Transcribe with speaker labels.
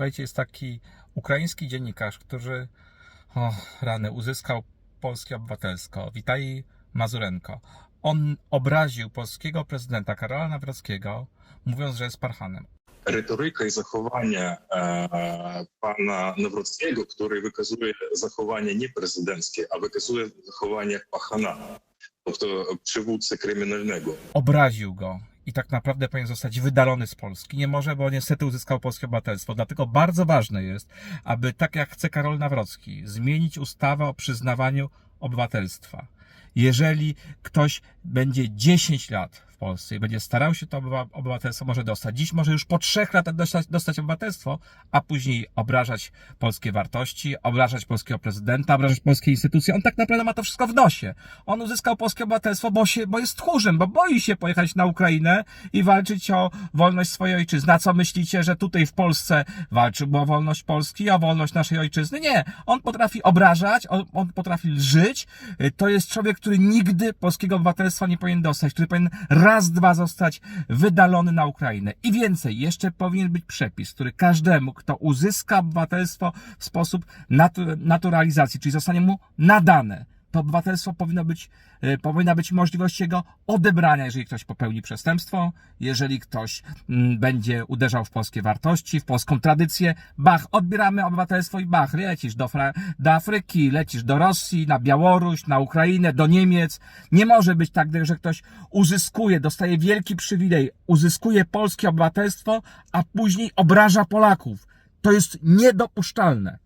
Speaker 1: Słuchajcie, jest taki ukraiński dziennikarz, który, o rany, uzyskał polskie obywatelstwo. Witaj Mazurenko. On obraził polskiego prezydenta Karola Nawrockiego, mówiąc, że jest parchanem.
Speaker 2: риторика і заховання е, пана Навроцького, який виказує заховання не президентське, а виказує заховання пахана, тобто przywódcy kryminalnego.
Speaker 1: Obraził go i tak naprawdę powinien zostać wydalony z Polski. Nie może, bo niestety uzyskał polskie obywatelstwo. Dlatego bardzo ważne jest, aby tak jak chce Karol Nawrocki, zmienić ustawę o przyznawaniu obywatelstwa. Jeżeli ktoś będzie 10 lat Polsce i będzie starał się to obywa- obywatelstwo może dostać, dziś może już po trzech latach dostać, dostać obywatelstwo, a później obrażać polskie wartości, obrażać polskiego prezydenta, obrażać polskie instytucje. On tak naprawdę ma to wszystko w nosie. On uzyskał polskie obywatelstwo, bo, się, bo jest tchórzem, bo boi się pojechać na Ukrainę i walczyć o wolność swojej ojczyzny. A co myślicie, że tutaj w Polsce walczył o wolność Polski, o wolność naszej ojczyzny? Nie. On potrafi obrażać, on, on potrafi lżyć. To jest człowiek, który nigdy polskiego obywatelstwa nie powinien dostać, który powinien raz, dwa zostać wydalony na Ukrainę. I więcej, jeszcze powinien być przepis, który każdemu, kto uzyska obywatelstwo w sposób natu- naturalizacji, czyli zostanie mu nadane, to obywatelstwo powinno być, e, powinna być możliwość jego odebrania, jeżeli ktoś popełni przestępstwo, jeżeli ktoś mm, będzie uderzał w polskie wartości, w polską tradycję. Bach, odbieramy obywatelstwo i bach, lecisz do, do Afryki, lecisz do Rosji, na Białoruś, na Ukrainę, do Niemiec. Nie może być tak, że ktoś uzyskuje, dostaje wielki przywilej, uzyskuje polskie obywatelstwo, a później obraża Polaków. To jest niedopuszczalne.